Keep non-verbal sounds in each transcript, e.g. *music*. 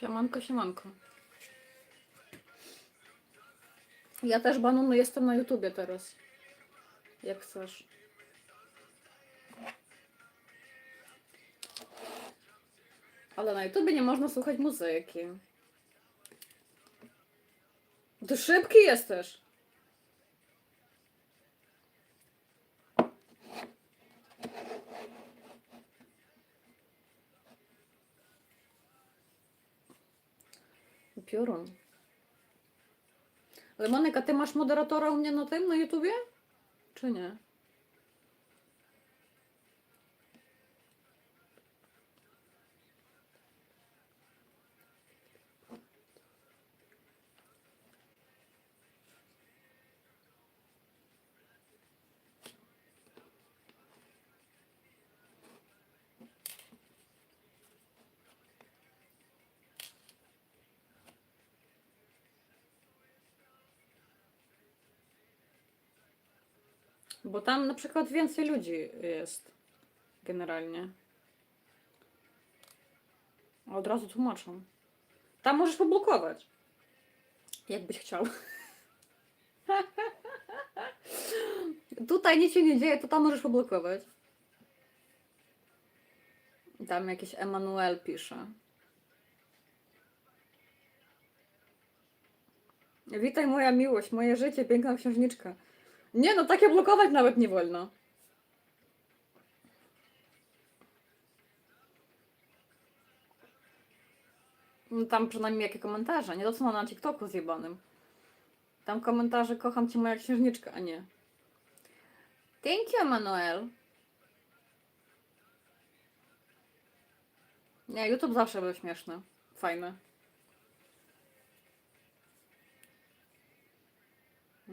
Siemanko, siemanko. Ja też Banunu jestem na YouTubie teraz. Jak chcesz. Ale na YouTubie nie można słuchać muzyki. Ty szybki jesteś. Piorun. Ale Monika, ty masz moderatora u mnie na tym, na YouTubie? Czy Bo tam na przykład więcej ludzi jest. Generalnie. Od razu tłumaczą. Tam możesz poblokować. Jakbyś chciał. *laughs* Tutaj nic się nie dzieje, to tam możesz poblokować. Tam jakiś Emanuel pisze. Witaj moja miłość, moje życie, piękna księżniczka. Nie no, takie blokować nawet nie wolno. No tam przynajmniej jakie komentarze, nie to co na TikToku zjebanym. Tam komentarze kocham cię moja księżniczka, a nie. Thank you, Emanuel. Nie, YouTube zawsze był śmieszny. Fajny.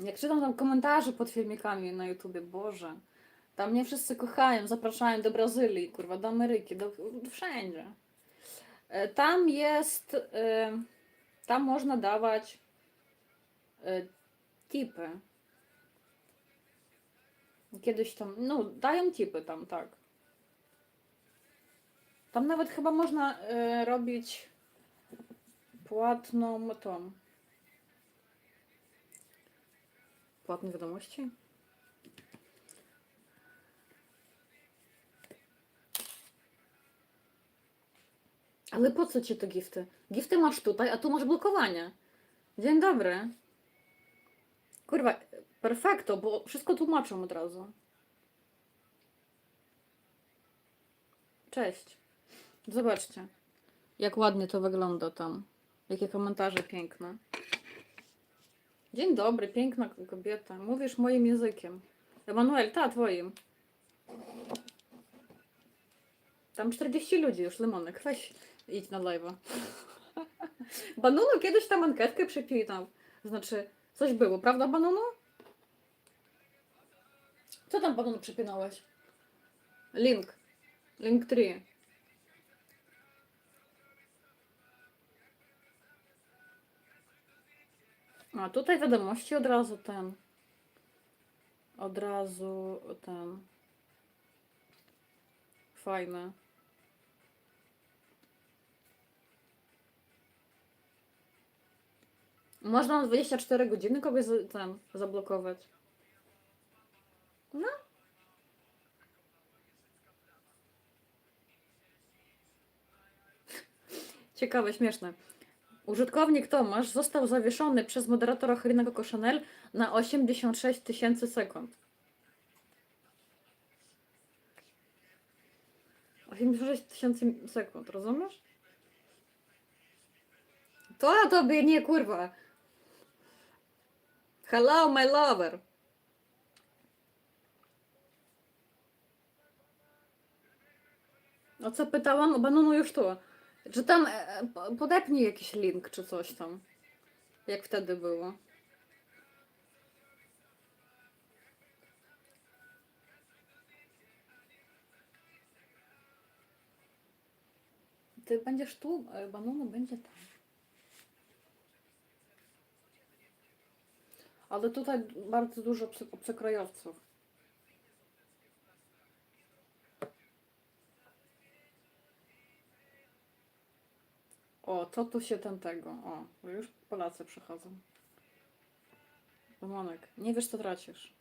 Jak czytam tam komentarze pod filmikami na YouTubie, Boże. Tam mnie wszyscy kochają, zapraszają do Brazylii, kurwa, do Ameryki, do, wszędzie. E, Tam jest, e, tam można dawać e, tipy. Kiedyś tam, no, dają tipy tam, tak. Tam nawet chyba można robić płatną tą. Płatne wiadomości? Ale po co ci te gifty? Gifty masz tutaj, a tu masz blokowanie. Dzień dobry. Kurwa, perfekto, bo wszystko tłumaczą od razu. Cześć. Zobaczcie, jak ładnie to wygląda tam. Jakie komentarze piękne. Dzień dobry, piękna kobieta. Mówisz moim językiem. Emanuel, ta, twoim. Tam 40 ludzi już, Limonek. Weź idź na live'a. *laughs* Banunu kiedyś tam anketkę przypinał. Znaczy, coś było, prawda Banunu? Co tam Banunu przypinałeś? Link. Link 3. A tutaj wiadomości od razu ten. Od razu ten. Fajne. Można na 24 godziny kogoś ten zablokować. No. *laughs* Ciekawe, śmieszne. Użytkownik Tomasz został zawieszony przez moderatora Herinego Koshanel na 86 tysięcy sekund. 86 tysięcy sekund, rozumiesz? To ja tobie nie, kurwa. Hello, my lover. O co pytałam? Banunu już tu. Czy tam e, po- podepnij jakiś link czy coś tam. Jak wtedy było. Ty będziesz tu, e, Banunu będzie tam. Ale tutaj bardzo dużo obcy-. O, O, to tu się ten tego. O, już Polacy przychodzą. Monek, nie wiesz co tracisz.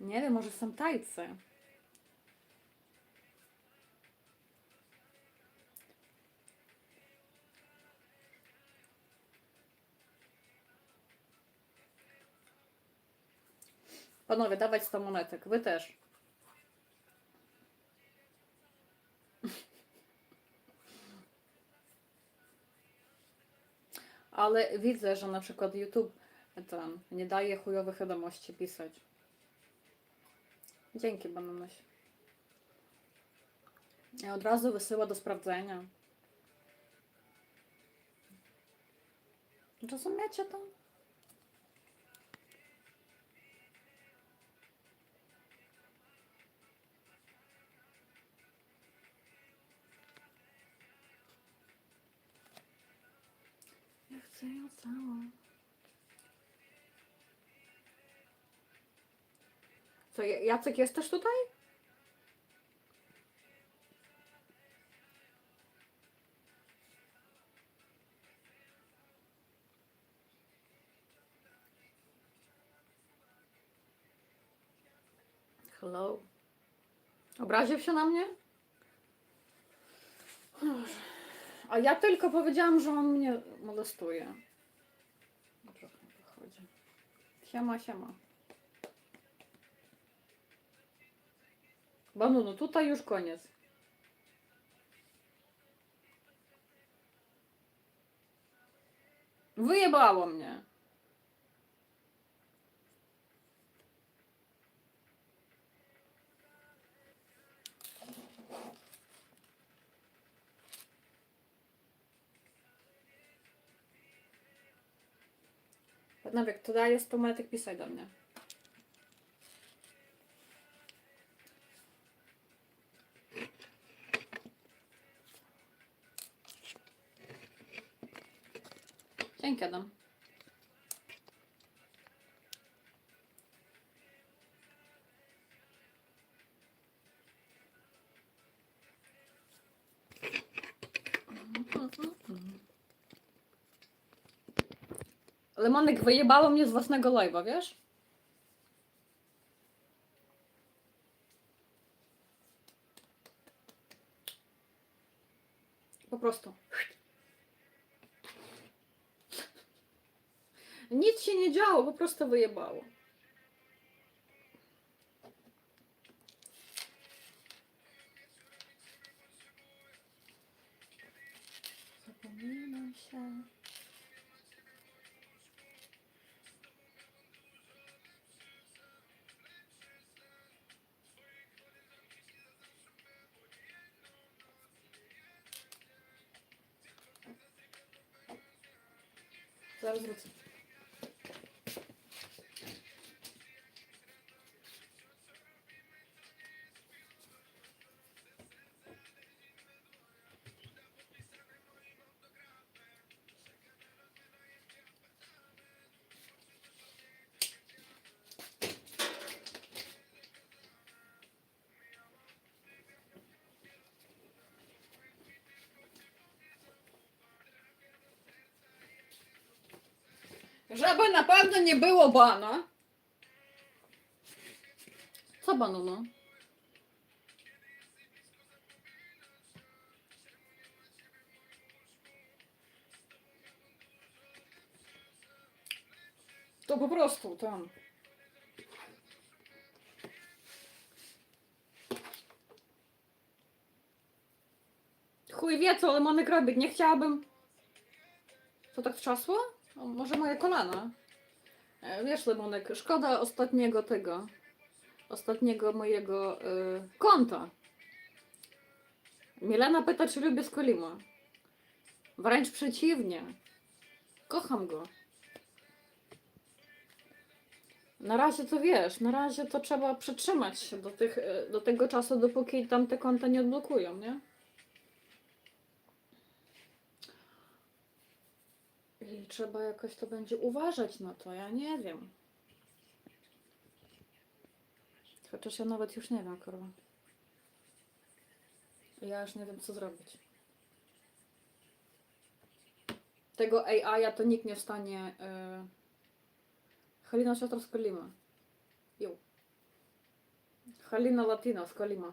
Nie wiem, może są tajcy. Panowie, dawać 100 monetek. Wy też. Ale widzę, że na przykład YouTube ten nie daje chujowych wiadomości pisać. Dzięki, bananuś. Ja od razu wysyła do sprawdzenia. Rozumiecie to? Chcę ją całą. Co, Ja- Jacek jest też tutaj? Hello. Obraził się na mnie? Boże. Ja tylko powiedziałam, że on mnie molestuje. Dobrze, wychodzi. Siema, siema. Banunu, tutaj już koniec. Wyjebało mnie. Panowie, kto daje 100 metek, pisaj do mnie. Dzięki, Adam. Mnie z własnego live'a, wiesz? Po prostu. Nic się nie działo, po prostu wyjebało. Zaraz Żeby na pewno nie było bana. Co banu, no? To po prostu tam. Chuj wie co Lemonek robi. Nie chciałabym... Co tak trzasło? O, może moje kolana. E, Wiesz, Lemonek, szkoda ostatniego tego. Ostatniego mojego y, konta. Milena pyta, czy lubię Skolima. Wręcz przeciwnie. Kocham go. Na razie to wiesz, na razie to trzeba przytrzymać się do, tych, y, do tego czasu, dopóki tam te konta nie odblokują, nie? Trzeba jakoś to będzie uważać na to, ja nie wiem. Chociaż ja nawet już nie wiem, kurwa. Ja już nie wiem, co zrobić. Tego AI-a to nikt nie w stanie... Yy... Halina siostra z Kolima. Halina Latina z Kolima.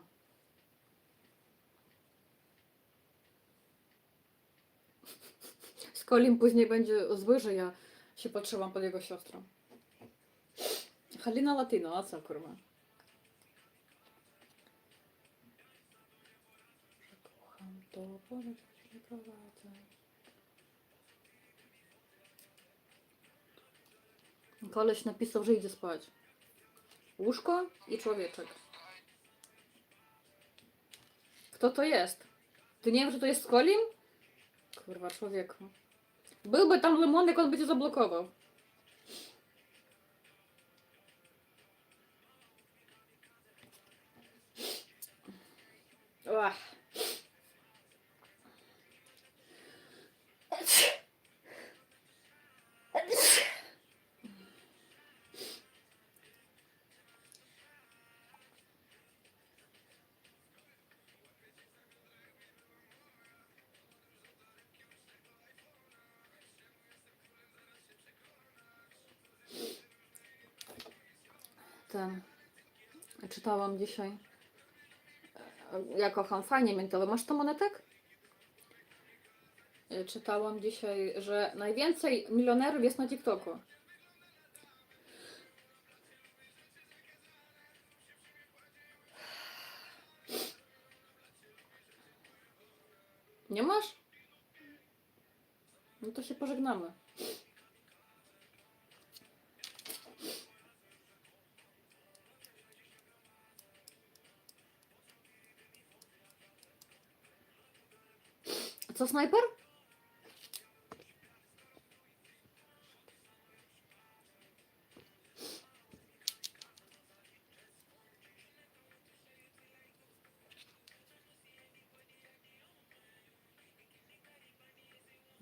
Z Kolim później będzie zły, że ja się patrzyłam pod jego siostrą. Halina Latino, a co kurwa? Kocham to, Boże, nie prowadzę. Koleś napisał, że idzie spać. Łóżko i człowieczek. Kto to jest? Ty nie wiesz, że to jest Kolim? Kurwa, człowieku. Byłby tam Lemon, jak on by cię zablokował. Ach. Ten. Czytałam dzisiaj. E, Ja kocham fajnie miętowe. Masz to monetek? E, Czytałam dzisiaj, że najwięcej milionerów jest na TikToku. Nie masz? No to się pożegnamy. Co snajper?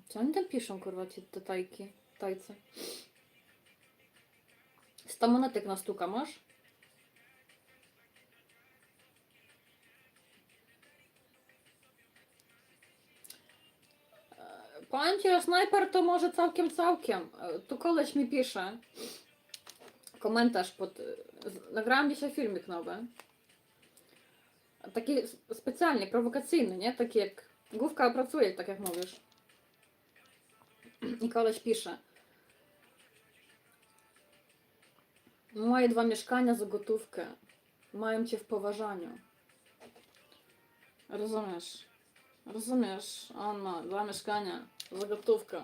Co oni tam piszą, kurwa, ci te tajki, tajce? 100 monetek na stuka masz? Snajper to może całkiem, całkiem. E, Tu koleś mi pisze. Komentarz pod... e, Nagrałam dzisiaj filmik nowy. Taki specjalnie, prowokacyjny, nie? Taki jak... Główka opracuje, tak jak mówisz. I koleś pisze. Moje dwa mieszkania za gotówkę. Mają cię w poważaniu. Rozumiesz? Rozumiesz? On ma dwa mieszkania za gotówkę.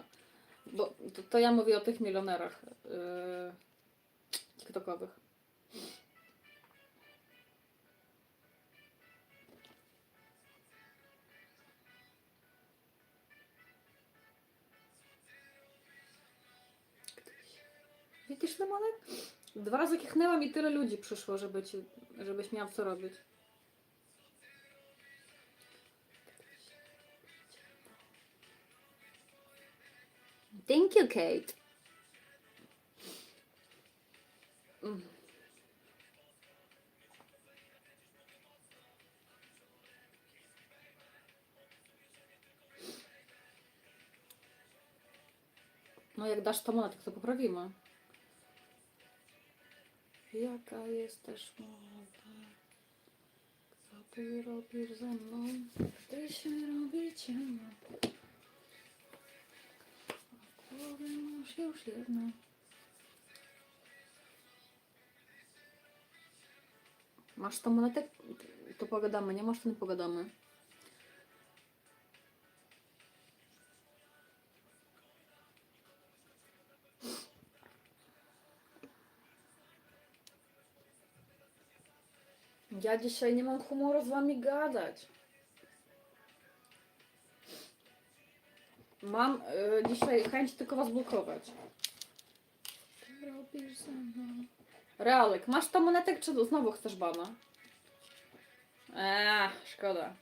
Bo to, to ja mówię o tych milionerach yy, TikTokowych. Widzisz, Lemonek? Dwa razy kichnęłam i tyle ludzi przyszło, żeby ci, żebyś miał co robić. Thank you, Kate. Mm. No jak dasz to monetek, to poprawimy. Jaka jesteś młoda? Co ty robisz ze mną? Ty się robi ciemno. A w głowie masz już jedno. Masz to monetek? To pogadamy, nie masz to nie pogadamy. Ja dzisiaj nie mam humoru z wami gadać. Mam y, dzisiaj chęć tylko was blokować. Robisz ze mną. Realek, masz tam monetek, czy znowu chcesz bana? Eee, szkoda.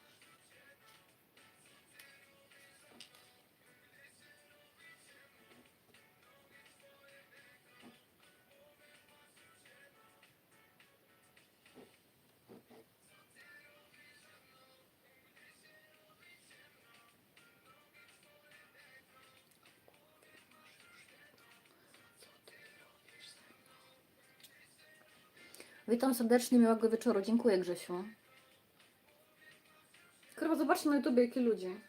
Witam serdecznie, miłego wieczoru. Dziękuję Grzesiu. Kurwa, zobaczcie na YouTubie, jakie ludzi.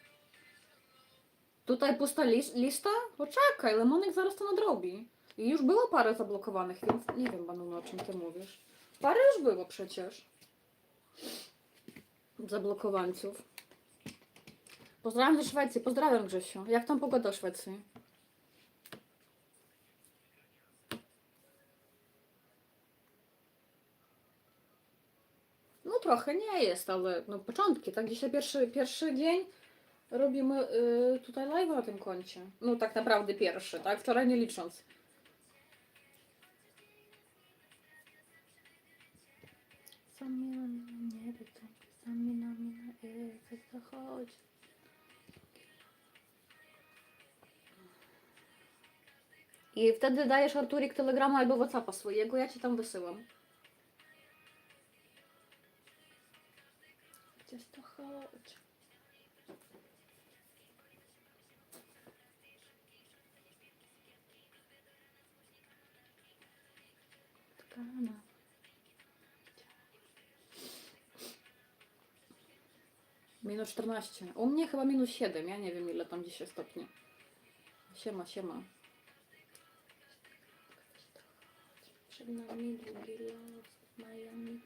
Tutaj pusta lis lista? Poczekaj, Lemonek zaraz to nadrobi. I już było parę zablokowanych, więc nie wiem, Banuno, o czym ty mówisz. Parę już było przecież. Zablokowańców. Pozdrawiam ze Szwecji, pozdrawiam Grzesiu. Jak tam pogoda w Szwecji? Trochę nie jest, ale no początki, tak? Dzisiaj pierwszy, pierwszy dzień robimy y, tutaj live na tym koncie. No tak naprawdę pierwszy, tak? Wczoraj nie licząc. Sami chodzi. I wtedy dajesz Arturik telegrama albo Whatsappa swojego, ja ci tam wysyłam. Chodzi. Tkana. Minus 14. U mnie chyba minus 7. Ja nie wiem ile tam dzisiaj stopni. Siema, siema. Przed nami długi los, Miami.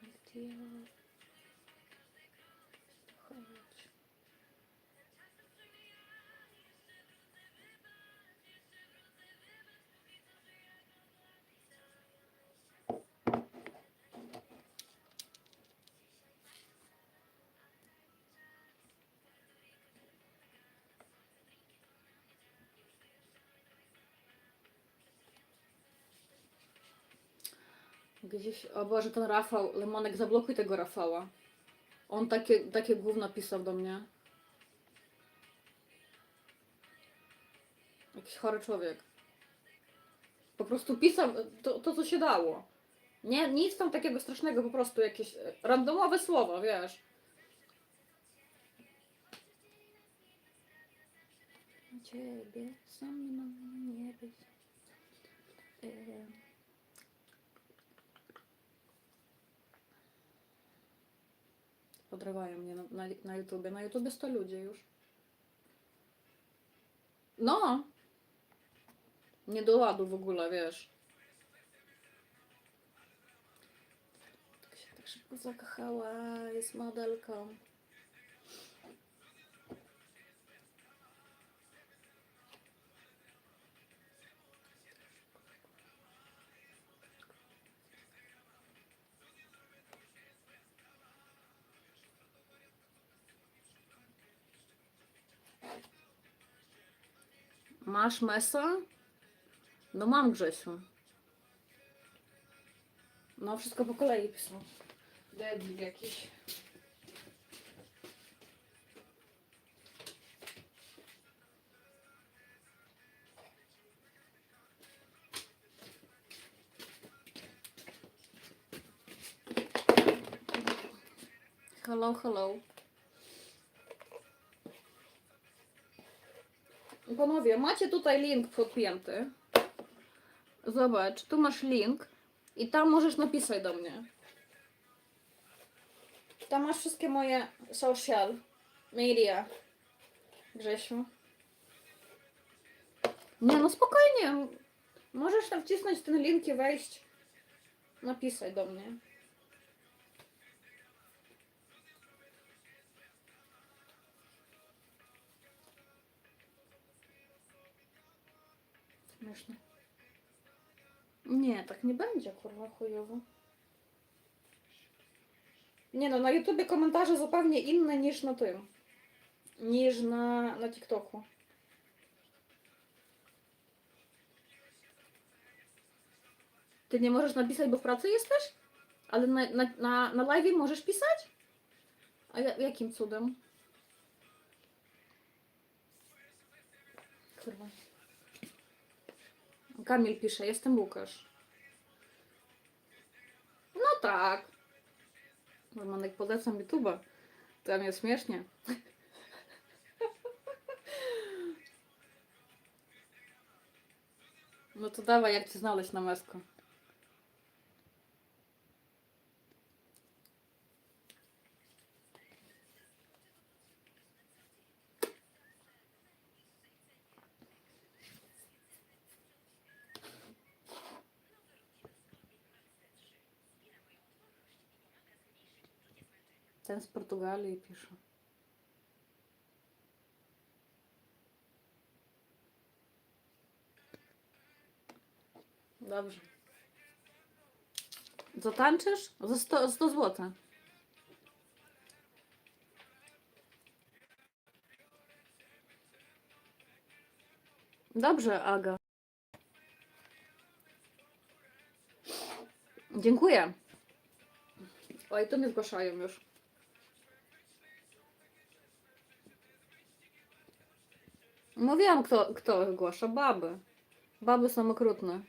Gdzieś, o Boże, ten Rafał, Lemonek, zablokuj tego Rafała. On takie, takie gówno pisał do mnie. Jakiś chory człowiek. Po prostu pisał to, to co się dało. Nie, nic tam takiego strasznego, po prostu jakieś e, randomowe słowa, wiesz. Ciebie sam nie być. Podrywają mnie na, na, na YouTubie. Na YouTubie 100 ludzi już. No! Nie do ładu w ogóle, wiesz. Tak się tak szybko zakochała, jest modelką. Masz mesa? No mam Grzesiu. No wszystko po kolei pisał. Debil jakiś. Hello, hello. Panowie, macie tutaj link podpięty. Zobacz, tu masz link i tam możesz napisać do mnie. Tam masz wszystkie moje social media. Grzesiu. Nie no spokojnie. Możesz tam wcisnąć ten link i wejść. Napisać do mnie. Śmieszne. Nie, tak nie będzie, kurwa, chujowo. Nie no, na YouTubie komentarze zupełnie inne niż na tym. Niż na, na TikToku. Ty nie możesz napisać, bo w pracy jesteś? Ale na, na, na, na live możesz pisać? A ja, jakim cudem? Kurwa. Kamil pisze, jestem Łukasz. No tak. Romanek, polecam YouTube'a. Tam jest śmiesznie. *laughs* No to dawaj, jak cię znaleźć na mesko. Ten z Portugalii pisze. Dobrze. Zatańczysz? Za 100, 100 zł. Dobrze, Aga. Dziękuję. Oj, to mnie zgłaszają już. Mówiłam, kto, kto zgłasza. Baby. Baby są okrutne.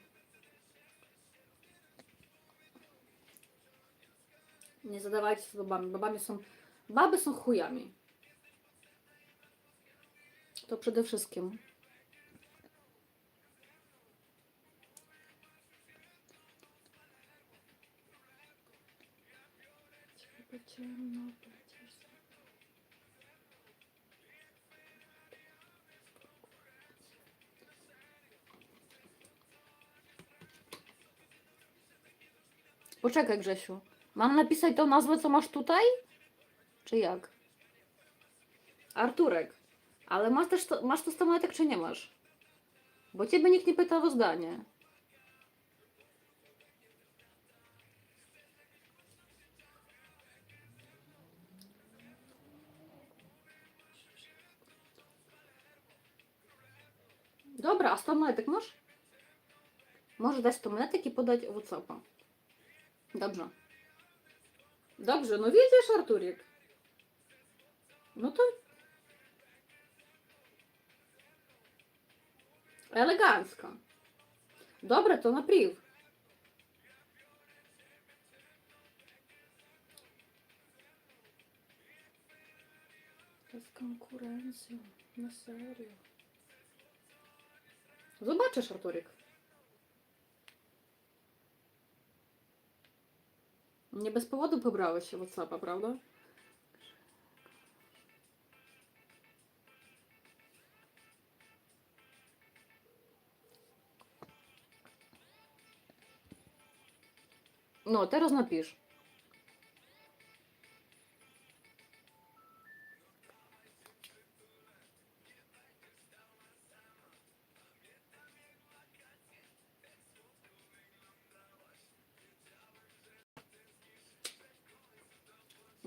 Nie zadawajcie się babami. Babami są... Baby są chujami. To przede wszystkim. Ciebie ciemno Poczekaj, Grzesiu. Mam napisać tą nazwę, co masz tutaj? Czy jak? Arturek. Ale masz też to, masz to stanowitek, czy nie masz? Bo ciebie nikt nie pytał o zdanie. Dobra, a 100 monetek masz? Może dać 100 monetek i podać Whatsappa. Dobrze. Dobrze, no wiedziesz, Arturek. No to... Elegancko. Dobre, to na priv. To jest konkurencja. Na serio. Zobaczysz, Arturek. Nie bez powodu pobrałeś się Whatsappa, prawda? No,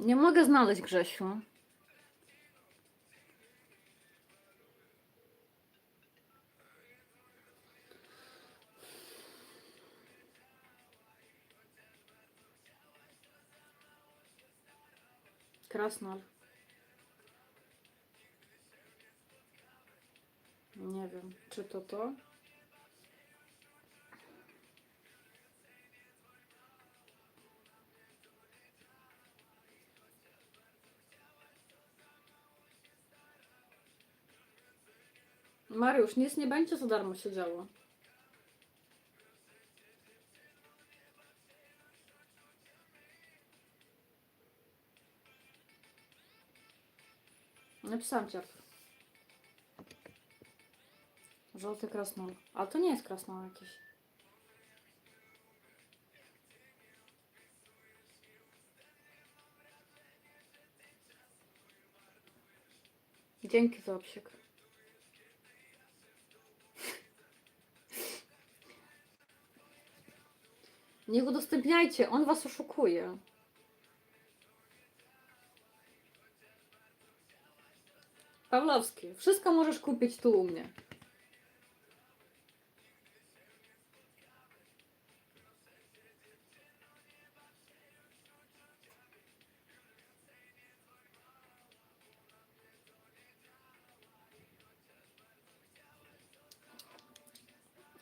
Nie mogę znaleźć Grzesiu. Krasnal. Nie wiem, czy to to? Mariusz, nic nie będzie za darmo się działo. Napisałam ci Artur. Żółty krasnol. Ale to nie jest krasnol jakiś. Dzięki za obsiek. Nie udostępniajcie, on was oszukuje. Pawlowski, wszystko możesz kupić tu u mnie.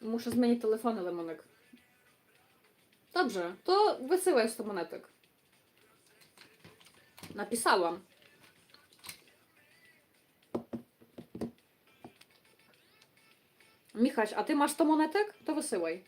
Muszę zmienić telefony, Lemonek. Dobrze, to wysyłaj 100 monetek. Napisałam. Michaś, a ty masz 100 monetek? To wysyłaj.